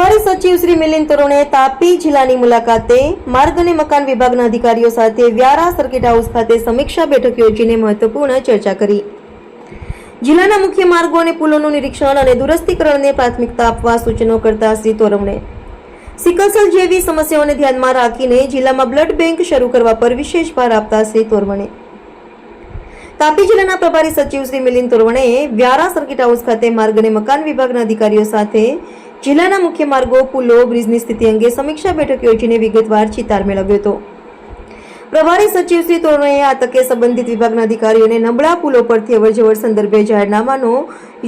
સચિવ શ્રી મિલિંદ તરુણે તાપી જિલ્લાની મુલાકાતે માર્ગ અને મકાન વિભાગના અધિકારીઓ સાથે વ્યારા સર્કિટ હાઉસ ખાતે સમીક્ષા બેઠક યોજીને મહત્વપૂર્ણ ચર્ચા કરી. જિલ્લાના મુખ્ય માર્ગો અને પુલોનું નિરીક્ષણ અને દુરસ્તીકરણને પ્રાથમિકતા આપવા સૂચનો કરતા શ્રી તોરવણે સિકલસેલ જેવી સમસ્યાઓને ધ્યાનમાં રાખીને જિલ્લામાં બ્લડ બેંક શરૂ કરવા પર વિશેષ ભાર આપતા શ્રી તોરવણે તાપી જિલ્લાના પ્રભારી સચિવ શ્રી મિલિંદ તોરવણેએ વ્યારા સર્કિટ હાઉસ ખાતે માર્ગ અને મકાન વિભાગના અધિકારીઓ સાથે જિલ્લાના મુખ્ય માર્ગો, પુલો, બ્રિજની સ્થિતિ અંગે સમીક્ષા બેઠક યોજીને વિગતવાર ચિતાર મેળવ્યો હતો. પ્રભારી સચિવ શ્રી તોરણેએ આ તકે સંબંધિત વિભાગના અધિકારીઓને નબળા પુલો પરથી અવરજવર સંદર્ભે જાહેરનામાનો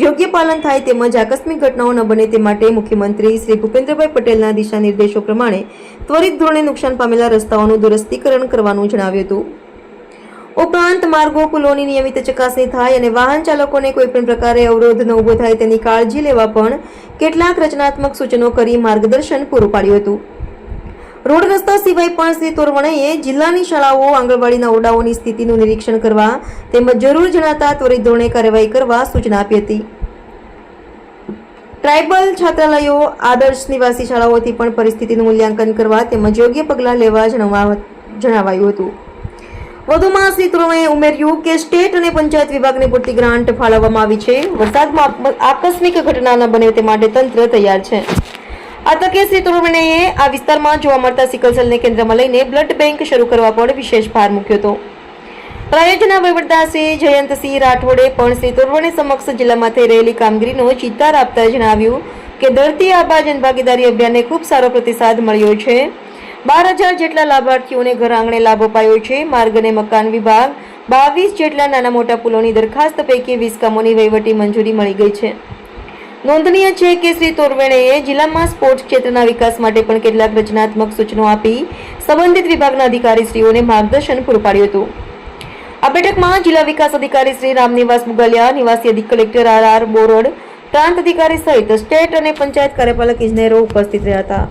યોગ્ય પાલન થાય તેમજ આકસ્મિક ઘટનાઓ ન બને તે માટે મુખ્યમંત્રી શ્રી ભૂપેન્દ્રભાઈ પટેલના દિશા નિર્દેશો પ્રમાણે ત્વરિત ધોરણે નુકસાન પામેલા રસ્તાઓનું દુરસ્તીકરણ કરવાનું જણાવ્યું હતું. ઉપરાંત માર્ગો પુલોની નિયમિત ચકાસણી થાય અને વાહન ચાલકોને કોઈપણ પ્રકારે અવરોધ ન ઊભો થાય તેની કાળજી લેવા પણ કેટલાક રચનાત્મક સૂચનો કરી માર્ગદર્શન પૂરું પાડ્યું હતું. રોડ રસ્તા સિવાય પણ શ્રી તોરવણેએ જિલ્લાની શાળાઓ, આંગણવાડીના ઓરડાઓની સ્થિતિનું નિરીક્ષણ કરવા તેમજ જરૂર જણાતા ત્વરિત ધોરણે કાર્યવાહી કરવા સૂચના આપી હતી. ટ્રાઇબલ છાત્રાલયો, આદર્શ નિવાસી શાળાઓથી પણ પરિસ્થિતિનું મૂલ્યાંકન કરવા તેમજ યોગ્ય પગલાં લેવા જણાવાયું હતું. વધુમાં શ્રી ઉમેર્યું કે સ્ટેટ અને પંચાયત વિભાગને પૂરતી ગ્રાન્ટ ફાળવવામાં આવી છે. વરસાદમાં આકસ્મિક ઘટના ન બને તે માટે તંત્ર તૈયાર છે. આ તકે શ્રી તોરવણેએ આ વિસ્તારમાં જોવા મળતા સિકલસેલને કેન્દ્રમાં લઈને બ્લડ બેંક શરૂ કરવા પર વિશેષ ભાર મૂક્યો હતો. પ્રાયોજના વહીવટદાર શ્રી જયંતસિંહ રાઠોડે પણ શ્રી તોરવણે સમક્ષ જિલ્લામાં થઈ રહેલી કામગીરીનો ચિતાર આપતા જણાવ્યું કે દર્દી આબા જનભાગીદારી અભિયાનને ખૂબ સારો પ્રતિસાદ મળ્યો છે. બાર હજાર જેટલા લાભાર્થીઓને ઘર આંગણે લાભ અપાયો છે. માર્ગ અને મકાન વિભાગ બાવીસ જેટલા નાના મોટા પુલોની દરખાસ્ત પૈકી વીસ કામોની વહીવટી મંજૂરી મળી ગઈ છે. નોંધનીય છે કે શ્રી તોરવેણેએ જિલ્લામાં સ્પોર્ટ્સ ક્ષેત્રના વિકાસ માટે પણ કેટલાક રચનાત્મક સૂચનો આપી સંબંધિત વિભાગના અધિકારીશ્રીઓને માર્ગદર્શન પૂરું પાડ્યું હતું. આ બેઠકમાં જિલ્લા વિકાસ અધિકારી શ્રી રામનિવાસ મુગલિયા, નિવાસી અધિક કલેક્ટર આર આર બોરડ, પ્રાંત અધિકારી સહિત સ્ટેટ અને પંચાયત કાર્યપાલક ઇજનેરો ઉપસ્થિત રહ્યા હતા.